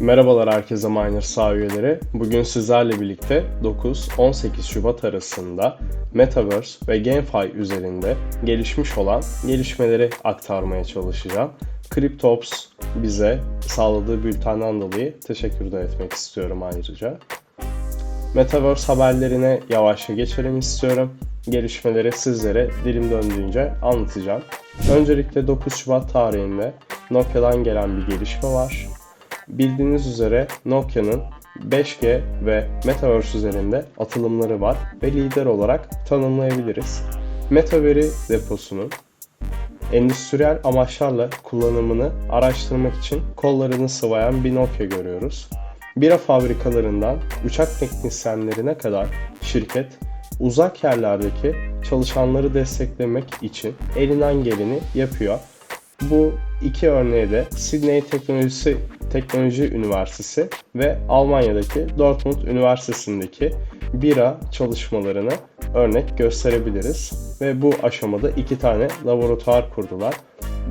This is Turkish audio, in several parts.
Merhabalar herkese Miner sağ üyeleri. Bugün sizlerle birlikte 9-18 Şubat arasında Metaverse ve GameFi üzerinde gelişmiş olan gelişmeleri aktarmaya çalışacağım. CryptoPs bize sağladığı bültenden dolayı teşekkür de etmek istiyorum ayrıca. Metaverse haberlerine yavaşça geçelim istiyorum. Gelişmeleri sizlere dilim döndüğünce anlatacağım. Öncelikle 9 Şubat tarihinde Nokia'dan gelen bir gelişme var. Bildiğiniz üzere Nokia'nın 5G ve Metaverse üzerinde atılımları var ve lider olarak tanımlayabiliriz. Metaveri deposunun endüstriyel amaçlarla kullanımını araştırmak için kollarını sıvayan bir Nokia görüyoruz. Bira fabrikalarından uçak teknisyenlerine kadar şirket uzak yerlerdeki çalışanları desteklemek için elinden geleni yapıyor. Bu iki örneği de Sydney Teknolojisi Teknoloji Üniversitesi ve Almanya'daki Dortmund Üniversitesi'ndeki bira çalışmalarını örnek gösterebiliriz. Ve bu aşamada iki tane laboratuvar kurdular.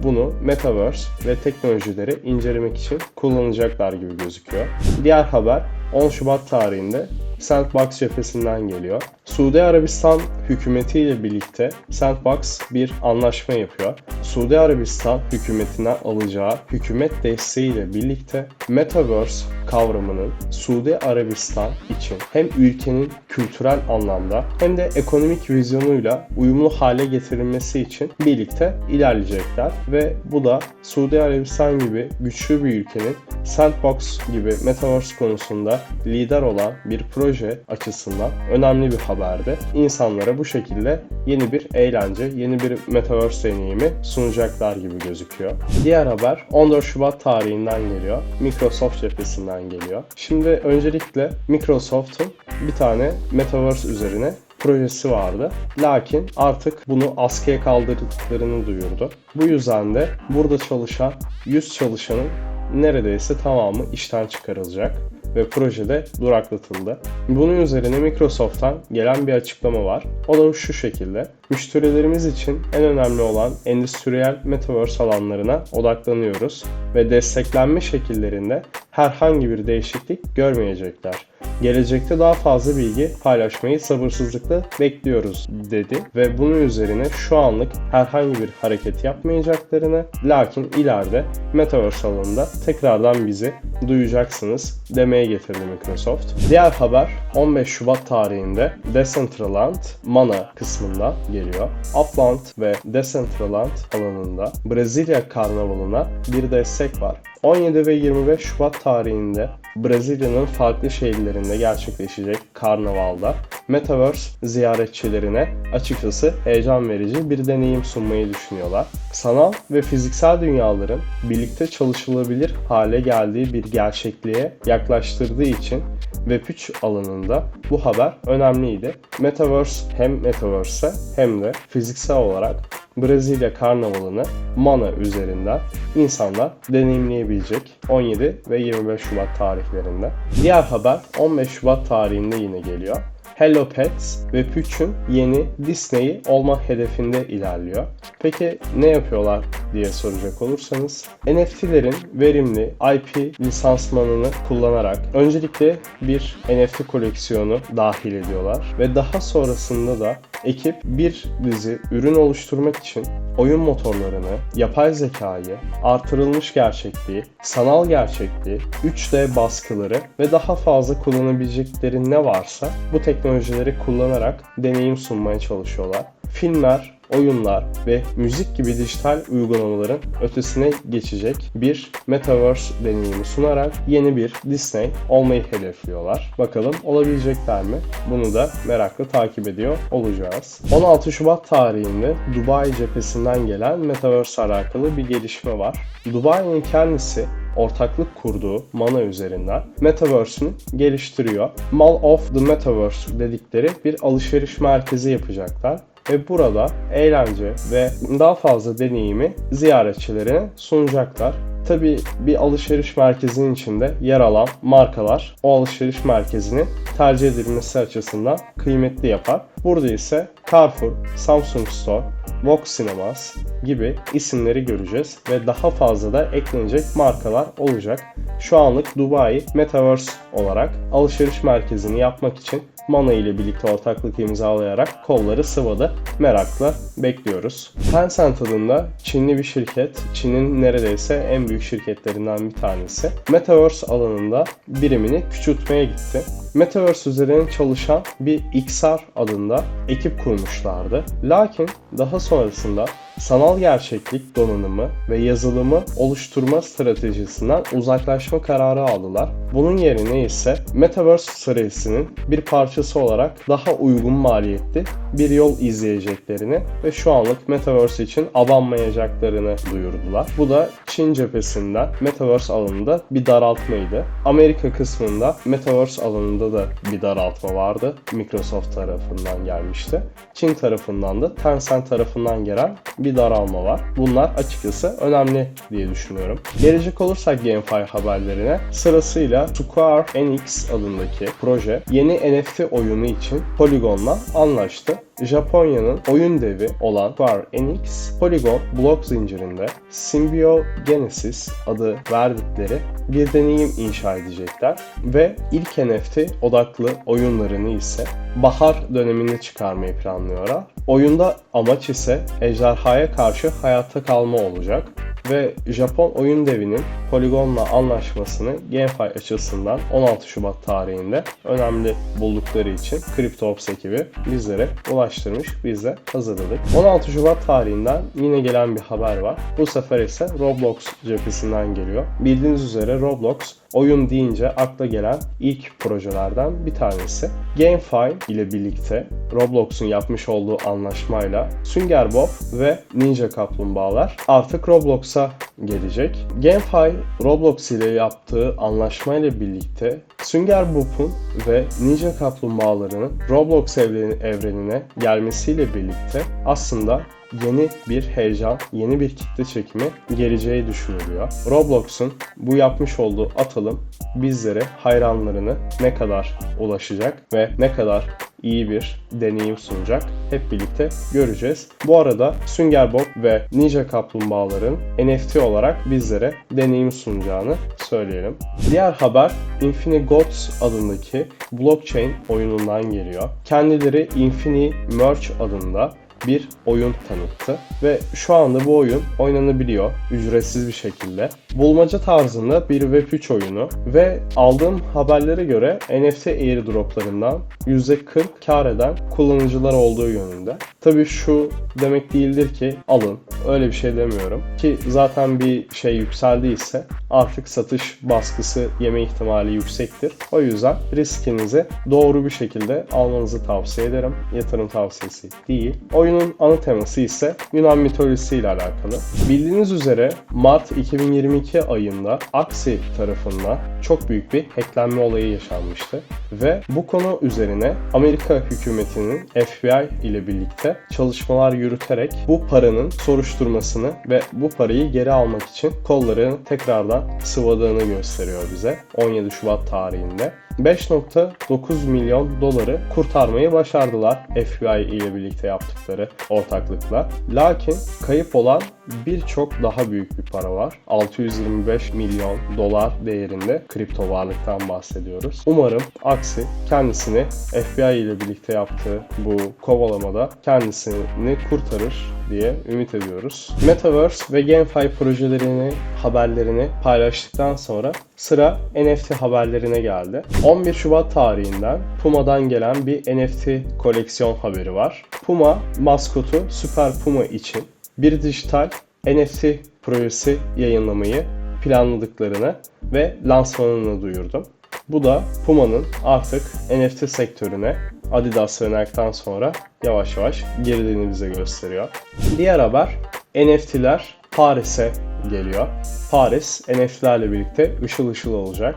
Bunu Metaverse ve teknolojileri incelemek için kullanacaklar gibi gözüküyor. Diğer haber 10 Şubat tarihinde Sandbox cephesinden geliyor. Suudi Arabistan hükümetiyle birlikte Sandbox bir anlaşma yapıyor. Suudi Arabistan hükümetine alacağı hükümet desteğiyle birlikte Metaverse kavramının Suudi Arabistan için hem ülkenin kültürel anlamda hem de ekonomik vizyonuyla uyumlu hale getirilmesi için birlikte ilerleyecekler ve bu da Suudi Arabistan gibi güçlü bir ülkenin Sandbox gibi Metaverse konusunda lider olan bir proje açısından önemli bir haberdi. İnsanlara bu şekilde yeni bir eğlence, yeni bir Metaverse deneyimi sunacaklar gibi gözüküyor. Diğer haber 14 Şubat tarihinden geliyor. Microsoft cephesinden geliyor. Şimdi öncelikle Microsoft'un bir tane Metaverse üzerine projesi vardı. Lakin artık bunu askıya kaldırdıklarını duyurdu. Bu yüzden de burada çalışan 100 çalışanın neredeyse tamamı işten çıkarılacak ve projede duraklatıldı. Bunun üzerine Microsoft'tan gelen bir açıklama var. O da şu şekilde. Müşterilerimiz için en önemli olan endüstriyel metaverse alanlarına odaklanıyoruz ve desteklenme şekillerinde herhangi bir değişiklik görmeyecekler. Gelecekte daha fazla bilgi paylaşmayı sabırsızlıkla bekliyoruz dedi ve bunun üzerine şu anlık herhangi bir hareket yapmayacaklarını lakin ileride Metaverse alanında tekrardan bizi duyacaksınız demeye getirdi Microsoft. Diğer haber 15 Şubat tarihinde Decentraland Mana kısmında geliyor. Upland ve Decentraland alanında Brezilya Karnavalı'na bir destek var. 17 ve 25 Şubat tarihinde Brezilya'nın farklı şehirlerinde gerçekleşecek karnavalda Metaverse ziyaretçilerine açıkçası heyecan verici bir deneyim sunmayı düşünüyorlar. Sanal ve fiziksel dünyaların birlikte çalışılabilir hale geldiği bir gerçekliğe yaklaştırdığı için Web3 alanında bu haber önemliydi. Metaverse hem Metaverse'e hem de fiziksel olarak Brezilya Karnavalı'nı Mana üzerinden insanlar deneyimleyebilecek 17 ve 25 Şubat tarihlerinde. Diğer haber 15 Şubat tarihinde yine geliyor. Hello Pets ve Püç'ün yeni Disney'i olma hedefinde ilerliyor. Peki ne yapıyorlar diye soracak olursanız NFT'lerin verimli IP lisansmanını kullanarak öncelikle bir NFT koleksiyonu dahil ediyorlar ve daha sonrasında da ekip bir dizi ürün oluşturmak için oyun motorlarını, yapay zekayı, artırılmış gerçekliği, sanal gerçekliği, 3D baskıları ve daha fazla kullanabilecekleri ne varsa bu teknolojileri kullanarak deneyim sunmaya çalışıyorlar. Filmler, oyunlar ve müzik gibi dijital uygulamaların ötesine geçecek bir Metaverse deneyimi sunarak yeni bir Disney olmayı hedefliyorlar. Bakalım olabilecekler mi? Bunu da merakla takip ediyor olacağız. 16 Şubat tarihinde Dubai cephesinden gelen Metaverse alakalı bir gelişme var. Dubai'nin kendisi ortaklık kurduğu Mana üzerinden Metaverse'ünü geliştiriyor. Mall of the Metaverse dedikleri bir alışveriş merkezi yapacaklar ve burada eğlence ve daha fazla deneyimi ziyaretçilerine sunacaklar. tabii bir alışveriş merkezinin içinde yer alan markalar o alışveriş merkezinin tercih edilmesi açısından kıymetli yapar. Burada ise Carrefour, Samsung Store, Vox Cinemas gibi isimleri göreceğiz ve daha fazla da eklenecek markalar olacak. Şu anlık Dubai Metaverse olarak alışveriş merkezini yapmak için Mana ile birlikte ortaklık imzalayarak kolları sıvadı. Merakla bekliyoruz. Tencent adında Çinli bir şirket, Çin'in neredeyse en büyük şirketlerinden bir tanesi. Metaverse alanında birimini küçültmeye gitti. Metaverse üzerine çalışan bir XR adında ekip kurmuşlardı. Lakin daha sonrasında sanal gerçeklik donanımı ve yazılımı oluşturma stratejisinden uzaklaşma kararı aldılar. Bunun yerine ise Metaverse serisinin bir parçası olarak daha uygun maliyetli bir yol izleyeceklerini ve şu anlık Metaverse için abanmayacaklarını duyurdular. Bu da Çin cephesinden Metaverse alanında bir daraltmaydı. Amerika kısmında Metaverse alanında da bir daraltma vardı. Microsoft tarafından gelmişti. Çin tarafından da Tencent tarafından gelen bir daralma var. Bunlar açıkçası önemli diye düşünüyorum. Gelecek olursak GameFi haberlerine sırasıyla Square Enix adındaki proje yeni NFT oyunu için Polygon'la anlaştı. Japonya'nın oyun devi olan Square Enix, Polygon blok zincirinde Symbiogenesis adı verdikleri bir deneyim inşa edecekler ve ilk NFT odaklı oyunlarını ise bahar döneminde çıkarmayı planlıyorlar. Oyunda amaç ise ejderhaya karşı hayatta kalma olacak ve Japon oyun devinin Polygon'la anlaşmasını GameFi açısından 16 Şubat tarihinde önemli buldukları için CryptoOps ekibi bizlere ulaştırmış. Biz de hazırladık. 16 Şubat tarihinden yine gelen bir haber var. Bu sefer ise Roblox cephesinden geliyor. Bildiğiniz üzere Roblox oyun deyince akla gelen ilk projelerden bir tanesi. GameFi ile birlikte Roblox'un yapmış olduğu anlaşmayla Sünger Bob ve Ninja Kaplumbağalar artık Roblox'a gelecek. GameFi Roblox ile yaptığı anlaşmayla birlikte Sünger Bob'un ve Ninja Kaplumbağalarının Roblox evrenine gelmesiyle birlikte aslında yeni bir heyecan, yeni bir kitle çekimi geleceği düşünülüyor. Roblox'un bu yapmış olduğu atılım bizlere hayranlarını ne kadar ulaşacak ve ne kadar iyi bir deneyim sunacak. Hep birlikte göreceğiz. Bu arada Sünger Bob ve Ninja Kaplumbağaların NFT olarak bizlere deneyim sunacağını söyleyelim. Diğer haber Infinity Gods adındaki blockchain oyunundan geliyor. Kendileri Infinity Merge adında bir oyun tanıttı ve şu anda bu oyun oynanabiliyor ücretsiz bir şekilde. Bulmaca tarzında bir Web3 oyunu ve aldığım haberlere göre NFT airdroplarından %40 kar eden kullanıcılar olduğu yönünde. Tabii şu demek değildir ki alın. Öyle bir şey demiyorum. Ki zaten bir şey yükseldiyse artık satış baskısı yeme ihtimali yüksektir. O yüzden riskinizi doğru bir şekilde almanızı tavsiye ederim. Yatırım tavsiyesi değil. Oyunun ana teması ise Yunan mitolojisi ile alakalı. Bildiğiniz üzere Mart 2022 ayında Axie tarafından çok büyük bir hacklenme olayı yaşanmıştı. Ve bu konu üzerine Amerika hükümetinin FBI ile birlikte çalışmalar yürüterek bu paranın soruşturmasını ve bu parayı geri almak için kollarını tekrardan sıvadığını gösteriyor bize 17 Şubat tarihinde. 5.9 milyon doları kurtarmayı başardılar FBI ile birlikte yaptıkları ortaklıkla. Lakin kayıp olan birçok daha büyük bir para var. 625 milyon dolar değerinde kripto varlıktan bahsediyoruz. Umarım Aksi kendisini FBI ile birlikte yaptığı bu kovalamada kendisini kurtarır diye ümit ediyoruz. Metaverse ve GameFi projelerini, haberlerini paylaştıktan sonra sıra NFT haberlerine geldi. 11 Şubat tarihinden Puma'dan gelen bir NFT koleksiyon haberi var. Puma maskotu Süper Puma için bir dijital NFT projesi yayınlamayı planladıklarını ve lansmanını duyurdum. Bu da Puma'nın artık NFT sektörüne Adidas ve Nike'dan sonra yavaş yavaş girdiğini bize gösteriyor. Diğer haber NFT'ler Paris'e geliyor. Paris NFT'lerle birlikte ışıl ışıl olacak.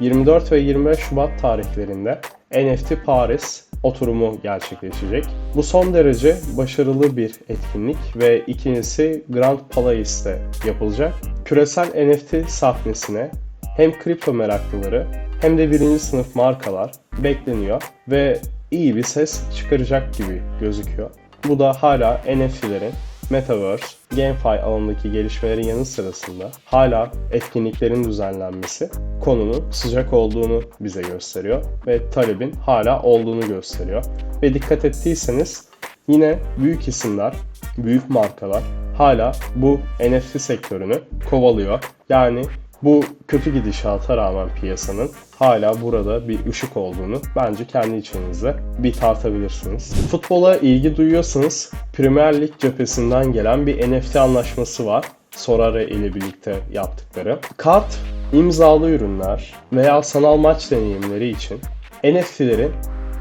24 ve 25 Şubat tarihlerinde NFT Paris oturumu gerçekleşecek. Bu son derece başarılı bir etkinlik ve ikincisi Grand Palace'te yapılacak. küresel NFT sahnesine hem kripto meraklıları hem de birinci sınıf markalar bekleniyor ve iyi bir ses çıkaracak gibi gözüküyor. Bu da hala NFT'lerin Metaverse, GameFi alanındaki gelişmelerin yanı sırasında hala etkinliklerin düzenlenmesi konunun sıcak olduğunu bize gösteriyor ve talebin hala olduğunu gösteriyor. Ve dikkat ettiyseniz yine büyük isimler, büyük markalar hala bu NFT sektörünü kovalıyor. Yani bu kötü gidişata rağmen piyasanın hala burada bir ışık olduğunu bence kendi içinizde bir tartabilirsiniz. Futbola ilgi duyuyorsanız Premier Lig cephesinden gelen bir NFT anlaşması var. Sorare ile birlikte yaptıkları. Kart, imzalı ürünler veya sanal maç deneyimleri için NFT'lerin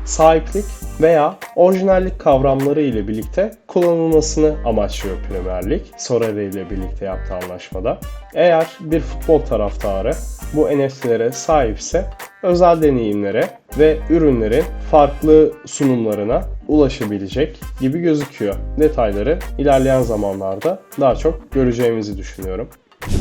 sahiplik veya orijinallik kavramları ile birlikte kullanılmasını amaçlıyor Premier Lig. Sorare ile birlikte yaptığı anlaşmada. Eğer bir futbol taraftarı bu NFT'lere sahipse özel deneyimlere ve ürünlerin farklı sunumlarına ulaşabilecek gibi gözüküyor. Detayları ilerleyen zamanlarda daha çok göreceğimizi düşünüyorum.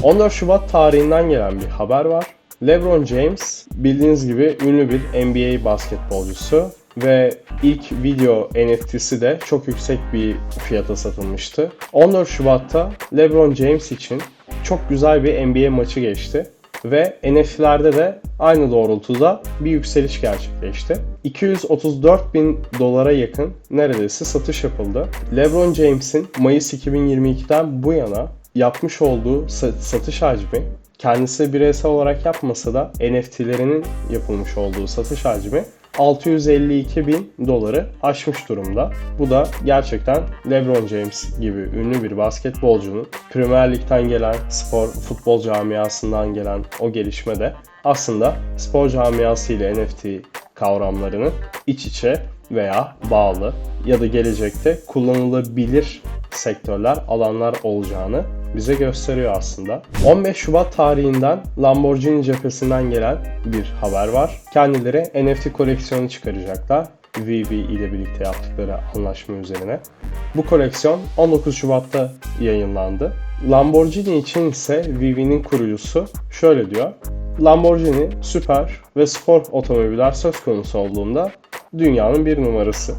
14 Şubat tarihinden gelen bir haber var. LeBron James bildiğiniz gibi ünlü bir NBA basketbolcusu ve ilk video NFT'si de çok yüksek bir fiyata satılmıştı. 14 Şubat'ta LeBron James için çok güzel bir NBA maçı geçti ve NFT'lerde de aynı doğrultuda bir yükseliş gerçekleşti. 234 bin dolara yakın neredeyse satış yapıldı. LeBron James'in Mayıs 2022'den bu yana yapmış olduğu satış hacmi kendisi bireysel olarak yapmasa da NFT'lerinin yapılmış olduğu satış hacmi 652 bin doları aşmış durumda. Bu da gerçekten LeBron James gibi ünlü bir basketbolcunun Premier Lig'den gelen spor futbol camiasından gelen o gelişme de aslında spor camiası ile NFT kavramlarının iç içe veya bağlı ya da gelecekte kullanılabilir sektörler, alanlar olacağını bize gösteriyor aslında. 15 Şubat tarihinden Lamborghini cephesinden gelen bir haber var. Kendileri NFT koleksiyonu çıkaracaklar. VV ile birlikte yaptıkları anlaşma üzerine. Bu koleksiyon 19 Şubat'ta yayınlandı. Lamborghini için ise VV'nin kurucusu şöyle diyor. Lamborghini süper ve spor otomobiller söz konusu olduğunda dünyanın bir numarası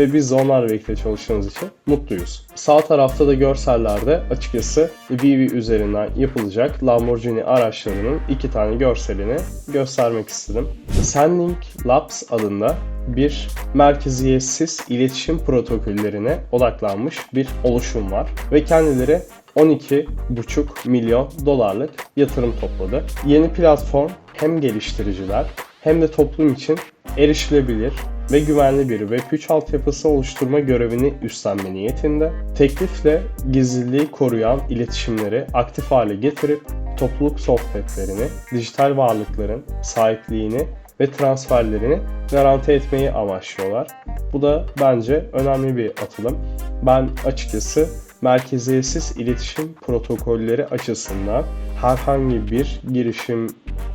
ve biz de onlarla birlikte çalıştığımız için mutluyuz. Sağ tarafta da görsellerde açıkçası VV üzerinden yapılacak Lamborghini araçlarının iki tane görselini göstermek istedim. Sending Labs adında bir merkeziyetsiz iletişim protokollerine odaklanmış bir oluşum var ve kendileri 12,5 milyon dolarlık yatırım topladı. Yeni platform hem geliştiriciler hem de toplum için erişilebilir ve güvenli bir Web3 altyapısı oluşturma görevini üstlenme niyetinde, teklifle gizliliği koruyan iletişimleri aktif hale getirip topluluk sohbetlerini, dijital varlıkların sahipliğini ve transferlerini garanti etmeyi amaçlıyorlar. Bu da bence önemli bir atılım. Ben açıkçası merkeziyetsiz iletişim protokolleri açısından herhangi bir girişim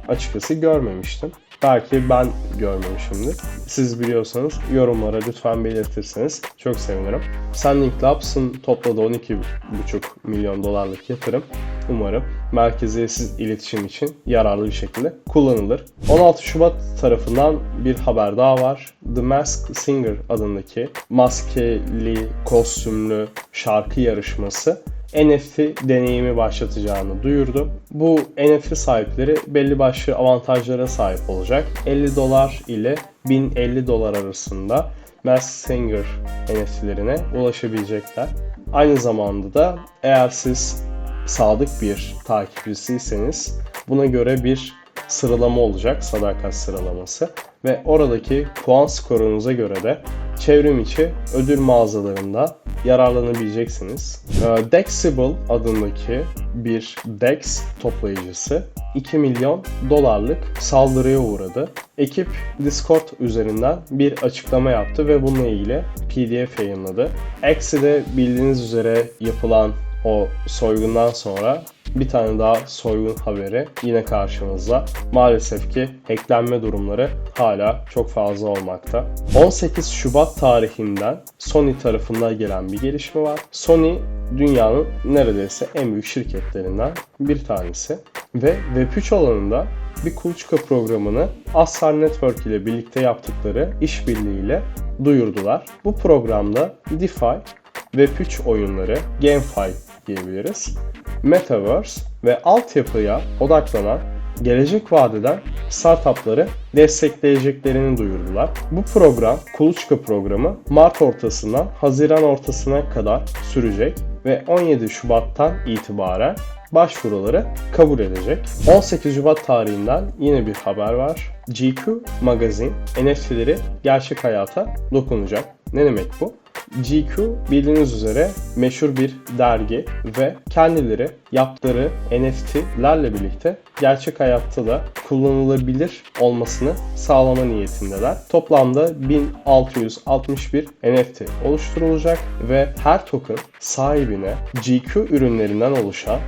açıkçası görmemiştim. Belki ben görmemişimdir. Siz biliyorsanız yorumlara lütfen belirtirseniz çok sevinirim. Sending Labs'ın topladığı 12,5 milyon dolarlık yatırım umarım merkeziyetsiz iletişim için yararlı bir şekilde kullanılır. 16 Şubat tarafından bir haber daha var. The Masked Singer adındaki maskeli, kostümlü şarkı yarışması NFT deneyimi başlatacağını duyurdu. Bu NFT sahipleri belli başlı avantajlara sahip olacak. 50 dolar ile 1050 dolar arasında Masked Singer NFT'lerine ulaşabilecekler. Aynı zamanda da eğer siz sadık bir takipçisiyseniz buna göre bir sıralama olacak, sadakat sıralaması ve oradaki puan skorunuza göre de çevrim içi ödül mağazalarında yararlanabileceksiniz. Ee, Dexible adındaki bir DEX toplayıcısı 2 milyon dolarlık saldırıya uğradı. Ekip Discord üzerinden bir açıklama yaptı ve bununla ilgili PDF yayınladı. Exi'de bildiğiniz üzere yapılan o soygundan sonra bir tane daha soygun haberi yine karşımızda. Maalesef ki hacklenme durumları hala çok fazla olmakta. 18 Şubat tarihinden Sony tarafından gelen bir gelişme var. Sony dünyanın neredeyse en büyük şirketlerinden bir tanesi. Ve Web3 alanında bir kuluçka programını Asar Network ile birlikte yaptıkları işbirliğiyle duyurdular. Bu programda DeFi, Web3 oyunları, GameFi diyebiliriz. Metaverse ve altyapıya odaklanan gelecek vadeden startupları destekleyeceklerini duyurdular. Bu program, Kuluçka programı Mart ortasından Haziran ortasına kadar sürecek ve 17 Şubat'tan itibaren başvuruları kabul edecek. 18 Şubat tarihinden yine bir haber var. GQ Magazine NFT'leri gerçek hayata dokunacak. Ne demek bu? GQ bildiğiniz üzere meşhur bir dergi ve kendileri yaptığı NFT'lerle birlikte gerçek hayatta da kullanılabilir olmasını sağlama niyetindeler. Toplamda 1661 NFT oluşturulacak ve her token sahibine GQ ürünlerinden oluşan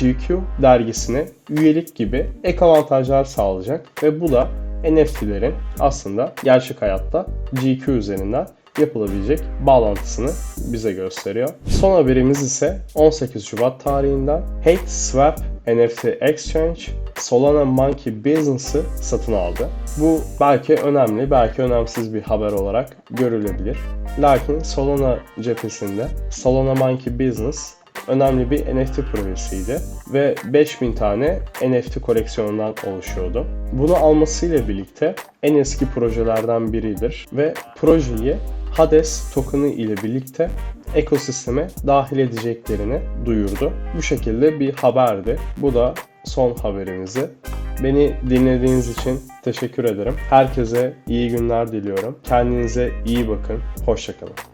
GQ dergisine üyelik gibi ek avantajlar sağlayacak ve bu da NFT'lerin aslında gerçek hayatta GQ üzerinden yapılabilecek bağlantısını bize gösteriyor. Son haberimiz ise 18 Şubat tarihinden Hate Swap NFT Exchange Solana Monkey Business'ı satın aldı. Bu belki önemli, belki önemsiz bir haber olarak görülebilir. Lakin Solana cephesinde Solana Monkey Business önemli bir NFT projesiydi ve 5000 tane NFT koleksiyonundan oluşuyordu. Bunu almasıyla birlikte en eski projelerden biridir ve projeyi Hades token'ı ile birlikte ekosisteme dahil edeceklerini duyurdu. Bu şekilde bir haberdi. Bu da son haberimizi. Beni dinlediğiniz için teşekkür ederim. Herkese iyi günler diliyorum. Kendinize iyi bakın. Hoşçakalın.